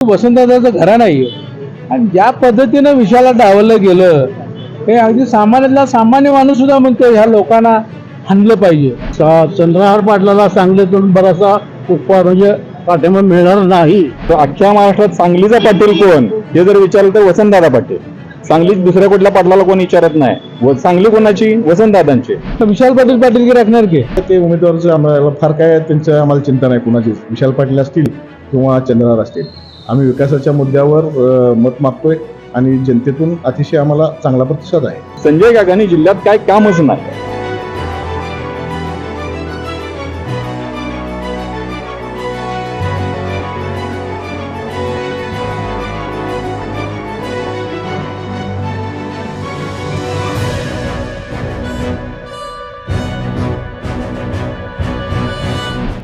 वसंतदादाचं घरा नाही. आणि ज्या पद्धतीनं विषयाला डावललं गेलं हे अगदी सामान्यातला सामान्य माणूस सुद्धा म्हणतो ह्या लोकांना हाणलं पाहिजे. चंद्रहार पाटलाला सांगलीतून बराचसा उपहार म्हणजे पाठिंबा मिळणार नाही. तर अख्ख्या महाराष्ट्रात सांगलीचा पाटील कोण हे जर विचारलं तर वसंतदादा पाटील. सांगलीत दुसऱ्या कुठल्या पाटलाला कोण विचारत नाही. व सांगली कोणाची? वसंतदादांची. तर विशाल पाटील पाटील की राखणार की? ते उमेदवाराचं आम्हाला फार काय त्यांचं आम्हाला चिंता नाही कुणाची विशाल पाटील असतील किंवा चंद्रहार असतील. आम्ही विकासाच्या मुद्द्यावर मत मागतोय आणि जनतेतून अतिशय आम्हाला चांगला प्रतिसाद आहे. संजय काकांनी जिल्ह्यात काय कामच नाही.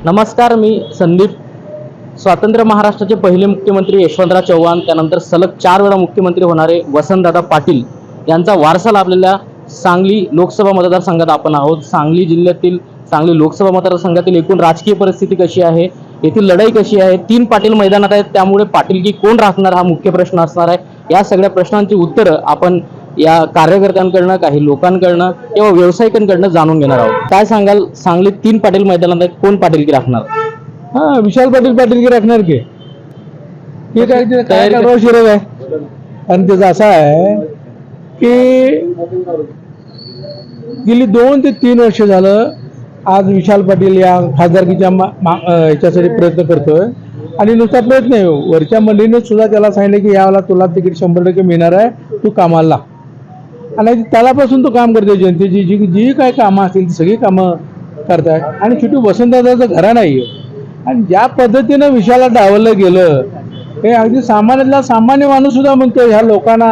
नमस्कार मी संदीप स्वातंत्र्य महाराष्ट्राचे पहिले मुख्यमंत्री यशवंतराव चव्हाण त्यानंतर सलग चार वेळा मुख्यमंत्री होणारे वसंतदादा पाटील यांचा वारसा लाभलेल्या सांगली लोकसभा मतदारसंघात आपण आहोत. सांगली जिल्ह्यातील सांगली लोकसभा मतदारसंघातील एकूण राजकीय परिस्थिती कशी आहे? येथील लढाई कशी आहे? तीन पाटील मैदानात आहेत त्यामुळे पाटीलकी कोण राखणार हा मुख्य प्रश्न असणार आहे? या सगळ्या प्रश्नांची उत्तरं आपण या कार्यकर्त्यांकडनं काही लोकांकडनं किंवा व्यावसायिकांकडनं जाणून घेणार आहोत. काय सांगाल? सांगलीत तीन पाटील मैदानात आहेत कोण पाटीलकी राखणार? हा विशाल पाटील पाटील की राखणार की. हे काय ते करावं आहे. आणि त्याचं असं आहे की गेली दोन ते तीन वर्ष झालं आज विशाल पाटील या खासदारकीच्या मा- मा- अं, याच्यासाठी प्रयत्न करतोय. आणि नुसता प्रयत्न आहे वरच्या मंडळीने सुद्धा त्याला सांगितलं की यावेळेला तुला तिकीट शंभर टक्के मिळणार आहे. तू कामाला. आणि त्यालापासून तो काम करते जनतेची. जी जी काय कामं असतील ती सगळी कामं करताय. आणि शेवटी वसंतदादाचं घरा नाही आणि ज्या पद्धतीनं विषयाला डावलं गेलं हे अगदी सामान्यातला सामान्य माणूस सुद्धा म्हणतो ह्या लोकांना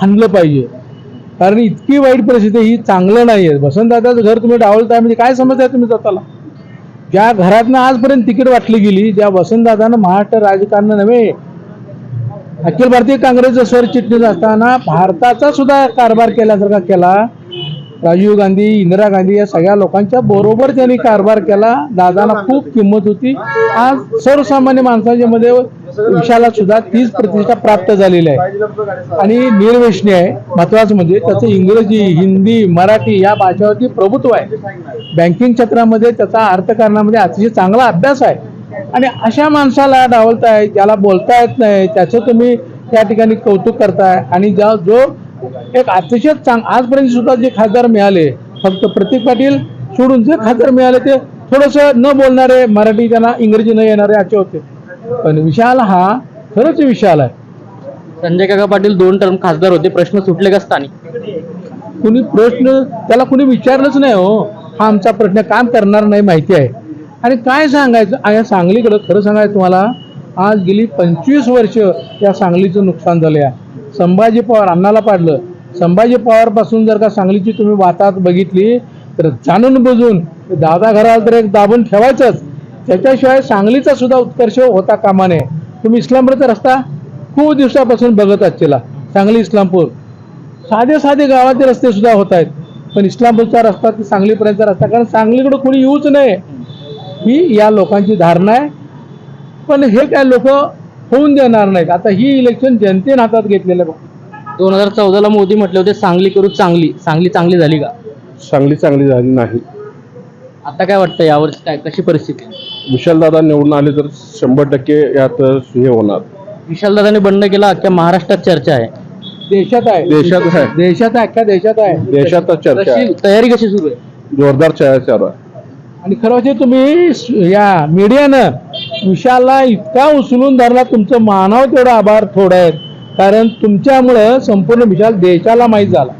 हाणलं पाहिजे. कारण इतकी वाईट परिस्थिती ही चांगलं नाही आहे. वसंतदादाचं घर तुम्ही डावलताय म्हणजे काय समजताय तुम्ही स्वतःला? ज्या घरातनं आजपर्यंत तिकीट वाटली गेली ज्या वसंतदादानं महाराष्ट्र राजकारण नव्हे अखिल भारतीय काँग्रेसचं सरचिटणीस असताना भारताचा सुद्धा कारभार केल्यासारखा केला. राजीव गांधी इंदिरा गांधी या सगळ्या लोकांच्या बरोबर त्यांनी कारभार केला. दादाला खूप किंमत होती. आज सर्वसामान्य माणसाच्या मध्ये विशाला सुद्धा तीच प्रतिष्ठा प्राप्त झालेली आहे. आणि निर्वेशनी आहे. महत्वाचं म्हणजे त्याचं इंग्रजी हिंदी मराठी या भाषावरती प्रभुत्व आहे. बँकिंग क्षेत्रामध्ये त्याचा अर्थकारणामध्ये अतिशय चांगला अभ्यास आहे. आणि अशा माणसाला डावलताय ज्याला बोलता येत नाही त्याचं तुम्ही त्या ठिकाणी कौतुक करताय. आणि ज्या जो एक अतिशय चांग आजपर्यंत सुद्धा जे खासदार मिळाले फक्त प्रतीक पाटील सोडून जे खासदार मिळाले ते थोडंसं न बोलणारे मराठी त्यांना इंग्रजी न येणारे असे होते. पण विशाल हा खरंच विशाल आहे. संजय काका पाटील दोन टर्म खासदार होते प्रश्न सुटले का स्थानिक? कुणी प्रश्न त्याला कुणी विचारलंच नाही हो. हा आमचा प्रश्न काम करणार नाही माहिती आहे. आणि काय सांगायचं या सांगलीकडं खरं सांगायचं तुम्हाला आज गेली पंचवीस वर्ष या सांगलीचं नुकसान झालं आहे संभाजी पवार अण्णाला पाडलं. संभाजी पवारपासून जर का सांगलीची तुम्ही वातात बघितली तर जाणून बुजून दादा घराला तर एक दाबून ठेवायचंच. त्याच्याशिवाय सांगलीचा सुद्धा उत्कर्ष होता कामा नये तुम्ही इस्लामपूरचा रस्ता खूप दिवसापासून बघत असलेला सांगली इस्लामपूर. साधे साधे गावाचे रस्ते सुद्धा होत आहेत. पण इस्लामपूरचा रस्ता ते सांगलीपर्यंतचा रस्ता कारण सांगलीकडे कोणी येऊच नाही ही या लोकांची धारणा आहे. पण हे काय लोक होऊन देणार नाहीत. आता ही इलेक्शन जनतेने हातात घेतलेलं. दोन हजार चौदाला मोदी म्हटले होते सांगली करू चांगली सांगली चांगली झाली का? चांगली चांगली झाली नाही. आता काय वाटतं यावर्षी काय कशी परिस्थिती? विशालदादा निवडून आले तर शंभर टक्के यात हे होणार. विशालदादांनी बंड केला अख्ख्या महाराष्ट्रात चर्चा आहे. देशात आहे. देशात आहे. देशात आहे अख्ख्या देशात आहे. देशातच चर्चा आहे. तयारी कशी सुरू आहे? जोरदार चर्चा चालू आहे. आणि खरं म्हणजे तुम्ही स- या मीडियानं विशालला इतका उचलून धरला तुमचं मानव तेवढं आभार थोडं आहेत. कारण तुमच्यामुळं संपूर्ण विशाल देशाला माहीत झाला.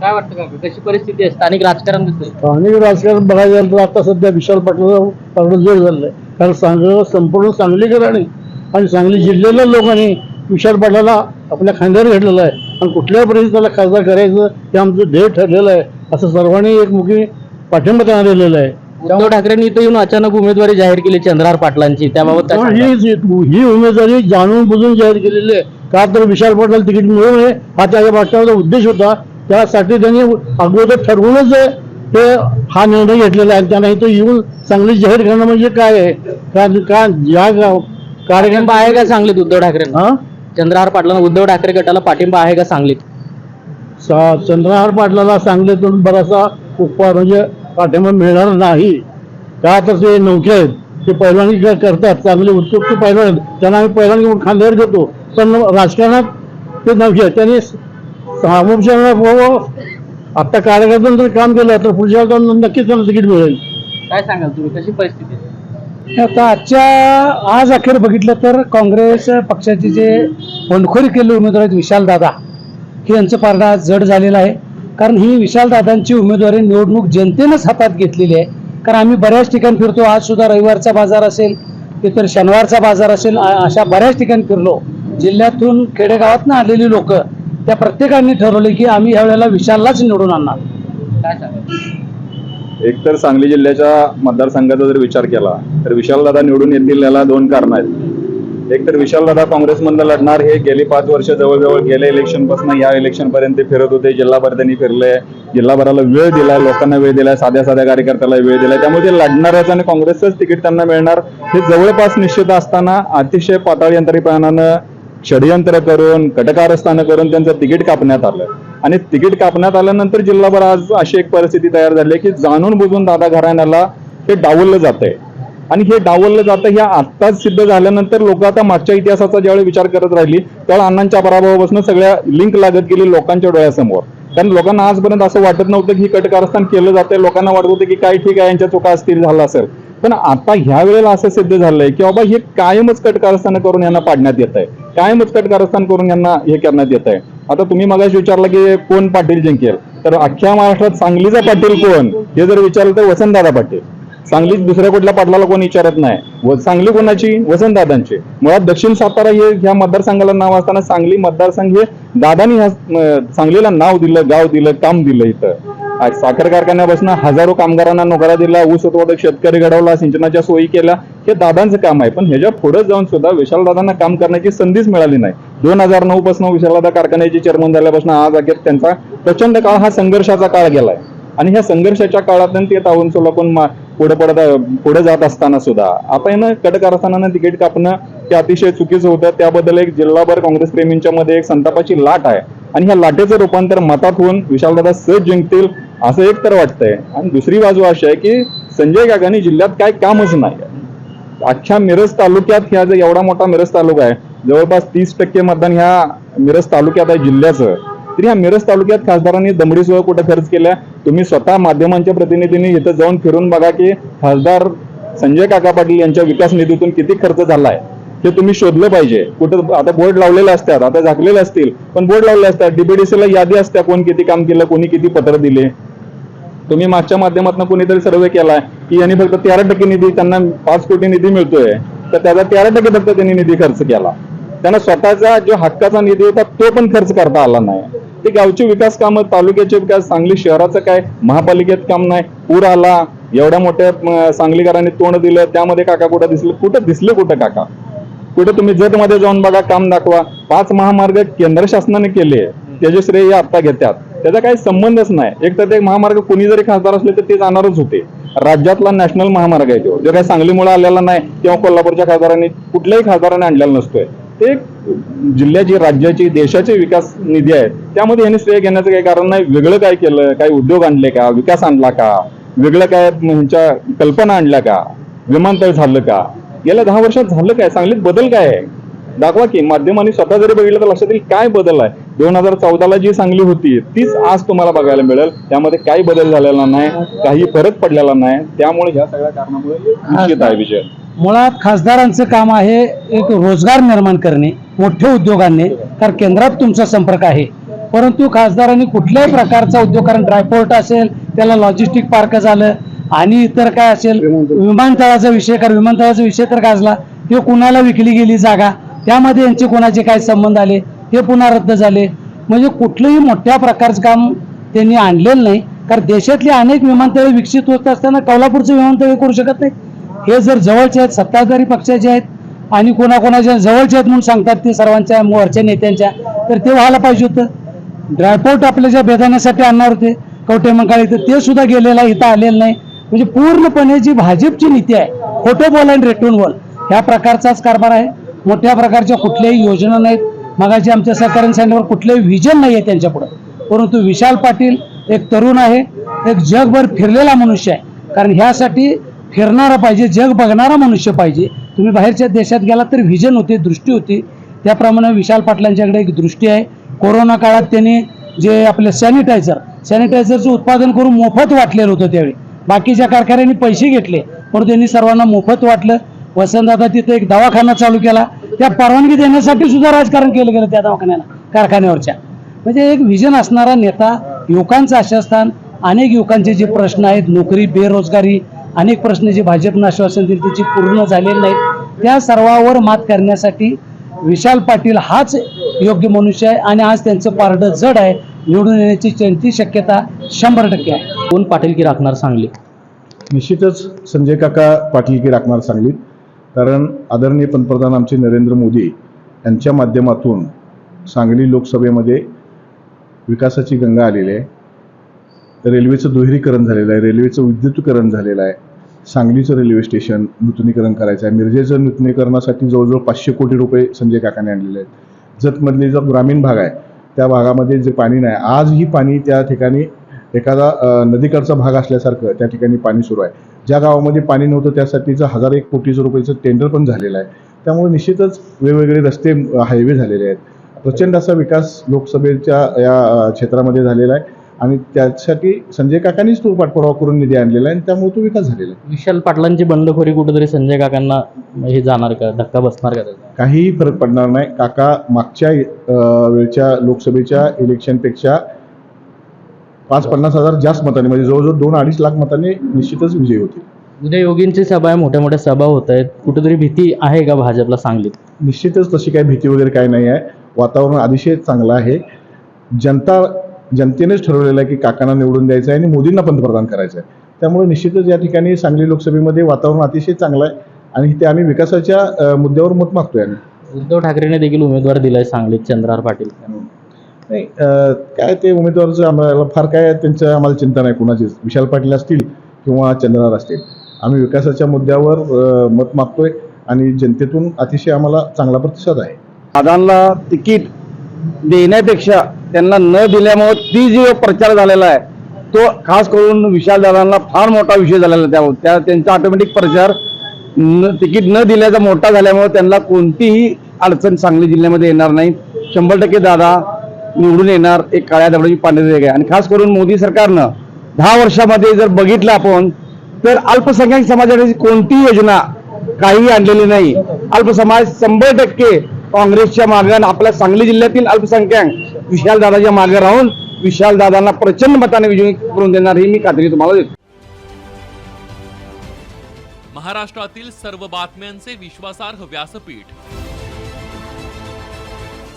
काय वाटतं कशी परिस्थिती आहे? स्थानिक राजकारण दिसतंय स्थानिक राजकारण बघायला गेलं तर आता सध्या विशाल पाटील पाटील जोर झालेलं आहे कारण सांग संपूर्ण सांगलीकरांनी आणि सांगली जिल्ह्यातल्या लोकांनी विशाल पाटलाला आपल्या खांद्यावर घेतलेलं आहे. आणि कुठल्या परिस्थितीला खासदार करायचं हे आमचं ध्येय ठरलेलं आहे. असं सर्वांनी एकमुखी पाठिंबा त्यांना दिलेला आहे. उद्धव ठाकरेंनी इथं येऊन अचानक उमेदवारी जाहीर केली चंद्रहार पाटलांची. त्याबाबत काय त्यामुळे सांगाल? ही ही उमेदवारी जाणून बुजून जाहीर केलेली आहे. का तर विशाल पाटलाला तिकीट मिळू नये हा त्याच्या मागच्या उद्देश होता. त्यासाठी त्यांनी अगोदर ठरवूनच ते हा निर्णय घेतलेला आहे. त्यांना इथं येऊन चांगली जाहीर करणं म्हणजे काय आहे? का का ज्या गाव पाठिंबा आहे का सांगलीत उद्धव ठाकरे हा? चंद्रहार पाटलांना उद्धव ठाकरे गटाला पाठिंबा आहे का सांगलीत? सा- चंद्रहार पाटलाला सांगलीतून बराचसा उपा म्हणजे पाठिंबा मिळणार नाही. का तर ते नौके आहेत ते पहिलवानी क- करतात चांगले उत्कृष्ट पहिलवान आहेत त्यांना आम्ही पहिलवान घेऊन खांद्यावर घेतो. पण राजकारणात ते नौके आहेत त्यांनी सामोपचार आता कार्यकर्त्यांचं जर काम केलं तर पुढच्या नक्कीच त्यांना तिकीट मिळेल. काय सांगाल तुम्ही? कशी परिस्थिती? आता आजच्या आज अखेर बघितलं तर काँग्रेस पक्षाचे जे बंडखोरी केलेले उमेदवार आहेत विशालदादा हे यांचं पारडा जड झालेला आहे. कारण ही विशालदादांची उमेदवारी निवडणूक जनतेनंच हातात घेतलेली आहे. कारण आम्ही बऱ्याच ठिकाणी फिरतो. आज सुद्धा रविवारचा बाजार असेल इतर शनिवारचा बाजार असेल अशा बऱ्याच ठिकाणी फिरलो. जिल्ह्यातून खेडेगावातनं आलेली लोक त्या प्रत्येकाने ठरवले की आम्ही यावेळेला विशाललाच निवडून आणणार. काय एकतर सांगली जिल्ह्याच्या मतदारसंघाचा जर विचार केला तर विशालदादा निवडून येतील याला दोन कारण आहेत. एक तर विशालदादा काँग्रेसमधनं लढणार हे गेली पाच वर्ष जवळजवळ गेल्या इलेक्शनपासून या इलेक्शन पर्यंत फिरत होते जिल्हाभर त्यांनी फिरले जिल्हाभराला वेळ दिलाय लोकांना वेळ दिलाय साध्या साध्या कार्यकर्त्याला वेळ दिलाय त्यामुळे ते लढणाऱ्याचं आणि काँग्रेसचंच तिकीट त्यांना मिळणार. हे जवळपास निश्चित असताना अतिशय पाताळ यंत्रणेपणानं षडयंत्र करून कटकारस्थानं करून त्यांचं तिकीट कापण्यात आलं. आणि तिकीट कापण्यात आल्यानंतर जिल्हाभर आज अशी एक परिस्थिती तयार झाली की जाणून बुजून दादा घराण्याला हे डावललं जातंय. आणि हे डावललं जातं हे आत्ताच सिद्ध झाल्यानंतर लोक आता मागच्या इतिहासाचा ज्यावेळी विचार करत राहिली त्यावेळी अण्णांच्या पराभवापासून सगळ्या लिंक लागत गेली लोकांच्या डोळ्यासमोर. कारण लोकांना आजपर्यंत असं वाटत नव्हतं की कटकारस्थान केलं जातं लोकांना वाटत होतं की काय ठीक आहे यांच्या चुका असतील झालं असेल. पण आता ह्या वेळेला असं सिद्ध झालंय की बाबा हे कायमच कटकारस्थान करून यांना पाडण्यात येत आहे कायमच कटकारस्थान करून यांना हे करण्यात येत आहे आता तुम्ही मगाशी विचारलं की कोण पाटील जिंकेल? तर अख्ख्या महाराष्ट्रात सांगलीचा पाटील कोण? हे जर विचारलं तर वसंतदादा पाटील. सांगलीत दुसऱ्या कुठल्या पाटलाला कोण विचारत नाही? व सांगली कोणाची? वसंतदादांची. मुळात दक्षिण सातारा हे ह्या मतदारसंघाला नाव असताना सांगली मतदारसंघ हे दादानी ह्या सांगलीला नाव दिलं गाव दिलं काम दिलं इथं. साखर कारखान्यापासून हजारो कामगारांना नोकरा दिला ऊस उत्पादक शेतकरी घडवला सिंचनाच्या सोयी केल्या. हे दादांचं काम आहे. पण ह्याच्या पुढे जाऊन सुद्धा विशालदादांना काम करण्याची संधीच मिळाली नाही. दोन हजार नऊ पासून विशालदादा कारखान्याचे चेअरमन झाल्यापासून आज अखेर त्यांचा प्रचंड काळ हा संघर्षाचा काळ गेलाय. आणि ह्या संघर्षाच्या काळातून ते तावून सुद्धा पण पुढे पडत पुढे जात असताना सुद्धा. आता यानं कडकारस्थानानं तिकीट कापणं ते अतिशय चुकीचं होतं. त्याबद्दल एक जिल्हाभर काँग्रेस प्रेमींच्या मध्ये एक संतापाची लाट आहे. आणि ह्या लाटेचं रूपांतर मतात होऊन विशालदादा सहज जिंकतील असं एक तर वाटतंय. आणि दुसरी बाजू अशी आहे की संजय काकांनी जिल्ह्यात काय कामच नाही. अख्ख्या मिरज तालुक्यात ह्या जो एवढा मोठा मिरज तालुका आहे जवळपास तीस टक्के मतदान ह्या मिरज तालुक्यात आहे जिल्ह्याचं. तरी या मिरज तालुक्यात खासदारांनी दमडीसह कुठे खर्च केल्या? तुम्ही स्वतः माध्यमांच्या प्रतिनिधींनी इथं जाऊन फिरून बघा की खासदार संजय काका पाटील यांच्या विकास निधीतून किती खर्च झालाय. हे तुम्ही शोधलं पाहिजे. कुठं आता बोर्ड लावलेले असतात आता झाकलेले असतील पण बोर्ड लावले असतात. डीबीडीसीला यादी असत्या कोण किती काम केलं कोणी किती पत्र दिले. तुम्ही मागच्या माध्यमातून कोणीतरी सर्वे केलाय की यांनी फक्त तेरा टक्के निधी त्यांना पाच कोटी निधी मिळतोय. तर त्याचा तेरा टक्के फक्त त्यांनी निधी खर्च केला. त्यांना स्वतःचा जो हक्काचा निधी होता तो पण खर्च करता आला नाही. ते गावचे विकास कामं तालुक्याचे विकास सांगली शहराचं काय? महापालिकेत काम नाही. पूर आला एवढ्या मोठ्या सांगलीकरांनी तोंड दिलं त्यामध्ये काका कुठं दिसलं? कुठं दिसले कुठं काका? कुठे तुम्ही जतमध्ये जाऊन बघा काम दाखवा. पाच महामार्ग केंद्र शासनाने केले. त्याचे श्रेय आत्ता घेतात. त्याचा काही संबंधच नाही. एक तर ते महामार्ग कोणी जरी खासदार असले तर ते जाणारच होते. राज्यातला नॅशनल महामार्ग आहे तो. जो काही सांगलीमुळे आलेला नाही किंवा कोल्हापूरच्या खासदारांनी कुठल्याही खासदाराने आणलेला नसतोय. ते जिल्ह्याची राज्याची देशाचे विकास निधी आहेत त्यामध्ये यांनी श्रेय घेण्याचं काही कारण नाही. वेगळं काय केलं? काही उद्योग आणले का? विकास आणला का? वेगळं काय ह्यांच्या कल्पना आणल्या का? विमानतळ झालं का? गेल्या दहा वर्षात झालं काय? सांगलीत बदल काय आहे? दाखवा की माध्यमांनी स्वतः जरी बघितलं तर लक्षात येईल काय बदल आहे. दोन हजार चौदाला जी सांगली होती तीच आज तुम्हाला बघायला मिळेल. त्यामध्ये काही बदल झालेला नाही काही फरक पडलेला नाही. त्यामुळे ह्या सगळ्या कारणामुळे निश्चित आहे विजय मुळात खासदारांचं काम आहे एक रोजगार निर्माण करणे मोठे उद्योगांनी कारण केंद्रात तुमचा संपर्क आहे. परंतु खासदारांनी कुठल्याही प्रकारचा उद्योग कारण ड्रायपोर्ट असेल त्याला लॉजिस्टिक पार्क झालं आणि इतर काय असेल विमानतळाचा विषय कारण विमानतळाचा विषय तर गाजला ते कुणाला विकली गेली जागा? त्यामध्ये यांचे कोणाचे काय संबंध आले? ते पुन्हा रद्द झाले. म्हणजे कुठलंही मोठ्या प्रकारचं काम त्यांनी आणलेलं नाही. कारण देशातली अनेक विमानतळे विकसित होत असताना कोल्हापूरचं विमानतळ करू शकत नाही. हे जर जवळचे आहेत सत्ताधारी पक्षाचे आहेत आणि कोणाकोणाच्या जवळचे आहेत म्हणून सांगतात ते सर्वांच्या वरच्या नेत्यांच्या तर ते व्हायला पाहिजे होतं. ड्रायपोर्ट आपल्या ज्या बेदाण्यासाठी आणणार होते कवटे मंकाळी तर ते सुद्धा गेलेलं आहे, इथं आलेलं नाही. म्हणजे पूर्णपणे जी भाजपची नीती आहे खोटं बोल आणि रेटून बोल ह्या प्रकारचाच कारभार आहे. मोठ्या प्रकारच्या कुठल्याही योजना नाहीत. मगाशी आमच्या सहकार्य सांगितल्यावर कुठलंही विजन नाही आहे त्यांच्यापुढं परंतु विशाल पाटील एक तरुण आहे एक जगभर फिरलेला मनुष्य आहे. कारण ह्यासाठी फिरणारा पाहिजे जग बघणारा मनुष्य पाहिजे. तुम्ही बाहेरच्या देशात गेलात तर व्हिजन होती दृष्टी होती. त्याप्रमाणे विशाल पाटलांच्याकडे एक दृष्टी आहे. कोरोना काळात त्यांनी जे आपले सॅनिटायझर सॅनिटायझरचं उत्पादन करून मोफत वाटलेलं होतं त्यावेळी. बाकीच्या कारखान्यांनी पैसे घेतले पण त्यांनी सर्वांना मोफत वाटलं. वसंतदादा तिथे एक दवाखाना चालू केला. त्या परवानगी देण्यासाठी सुद्धा राजकारण केलं गेलं त्या दवाखान्याला कारखान्यावरच्या. म्हणजे एक विजन असणारा नेता युवकांचं आशास्थान अनेक युवकांचे जे प्रश्न आहेत नोकरी बेरोजगारी अनेक प्रश्न जे भाजपनं आश्वासन दिले त्याची पूर्ण झालेले नाहीत. त्या सर्वावर मात करण्यासाठी विशाल पाटील हाच योग्य मनुष्य आहे आणि आज त्यांचं पारडं जड आहे. निवडून येण्याची त्यांची शक्यता शंभर टक्के आहे. कोण पाटील की राखणार सांगली निश्चितच संजय काका पाटील की राखणार सांगलीत. कारण आदरणीय पंतप्रधान आमचे नरेंद्र मोदी यांच्या माध्यमातून सांगली लोकसभेमध्ये विकासाची गंगा आलेली आहे. रेल्वेचं दुहेरीकरण झालेलं आहे. रेल्वेचं विद्युतीकरण झालेलं आहे. सांगलीचं रेल्वे स्टेशन नूतनीकरण करायचं आहे. मिरजेचं नूतनीकरणासाठी जवळजवळ पाचशे कोटी रुपये संजय काकाने आणलेले आहेत. जतमधले जो ग्रामीण भाग आहे त्या भागामध्ये जे पाणी नाही आजही पाणी त्या ठिकाणी एखादा नदीकडचा भाग असल्यासारखं त्या ठिकाणी पाणी सुरू आहे. ज्या गावामध्ये पाणी नव्हतं त्यासाठीचं हजार एक कोटीचं रुपयाचं टेंडर पण झालेलं आहे. त्यामुळे निश्चितच वेगवेगळे रस्ते हायवे झालेले आहेत. प्रचंड असा विकास लोकसभेच्या या क्षेत्रामध्ये झालेला आहे आणि त्यासाठी संजय काकांनीच तो पाठपुरावा करून निधी आणलेला आहे आणि त्यामुळे तो विकास झालेला आहे. विशाल पाटलांची बंडखोरी कुठेतरी संजय काकांना हे जाणार का? धक्का बसणार का त्याचा? काहीही फरक पडणार नाही. काका मागच्या अ, वेळच्या लोकसभेच्या इलेक्शनपेक्षा पाच पन्नास हजार जास्त मतांनी म्हणजे जवळजवळ दोन अडीच लाख मतांनी निश्चितच विजयी होतील. उद्या योगींची सभा आहे मोठ्या मोठ्या सभा होत आहेत. कुठेतरी भीती आहे का भाजपला सांगलीत? निश्चितच तशी काही भीती वगैरे काही नाही आहे. वातावरण अतिशय चांगलं आहे. जनता जनतेनेच ठरवलेलं आहे की काकांना निवडून द्यायचं आहे आणि मोदींना पंतप्रधान करायचं आहे. त्यामुळे निश्चितच या ठिकाणी सांगली लोकसभेमध्ये वातावरण अतिशय चांगलं आहे आणि ते आम्ही विकासाच्या मुद्द्यावर मत मागतोय आम्ही. उद्धव ठाकरेने देखील उमेदवार दिलाय सांगलीत चंद्रहार पाटील. नाही काय ते उमेदवाराचं आम्हाला फार काय त्यांचं आम्हाला चिंता नाही कुणाचीच विशाल पाटील असतील किंवा चंद्रहार असतील. आम्ही विकासाच्या मुद्द्यावर मत मागतोय आणि जनतेतून अतिशय आम्हाला चांगला प्रतिसाद आहे. दादांना तिकीट देण्यापेक्षा त्यांना न दिल्यामुळे ती जो प्रचार झालेला आहे. तो खास करून विशाल दादांना फार मोठा विषय झालेला आहे त्यामुळे त्या त्यांचा ऑटोमॅटिक प्रचार न तिकीट न दिल्याचा मोठा झाल्यामुळे त्यांना कोणतीही अडचण सांगली जिल्ह्यामध्ये येणार नाही. शंभर टक्के दादा निवडून येणार एक काळ्या दगडाची पांढरी आहे. आणि खास करून मोदी सरकारनं दहा वर्षामध्ये जर बघितलं आपण तर अल्पसंख्याक समाजाची कोणतीही योजना काही आणलेली नाही. अल्पसमाज शंभर टक्के काँग्रेसच्या मार्गाने आपल्या सांगली जिल्ह्यातील अल्पसंख्याक विशाल दादाच्या मागे राहून विशाल दादांना प्रचंड मताने विजयी करून देणार ही मी खात्री तुम्हाला देतो. महाराष्ट्रातील सर्व बातम्यांचे विश्वासार्ह व्यासपीठ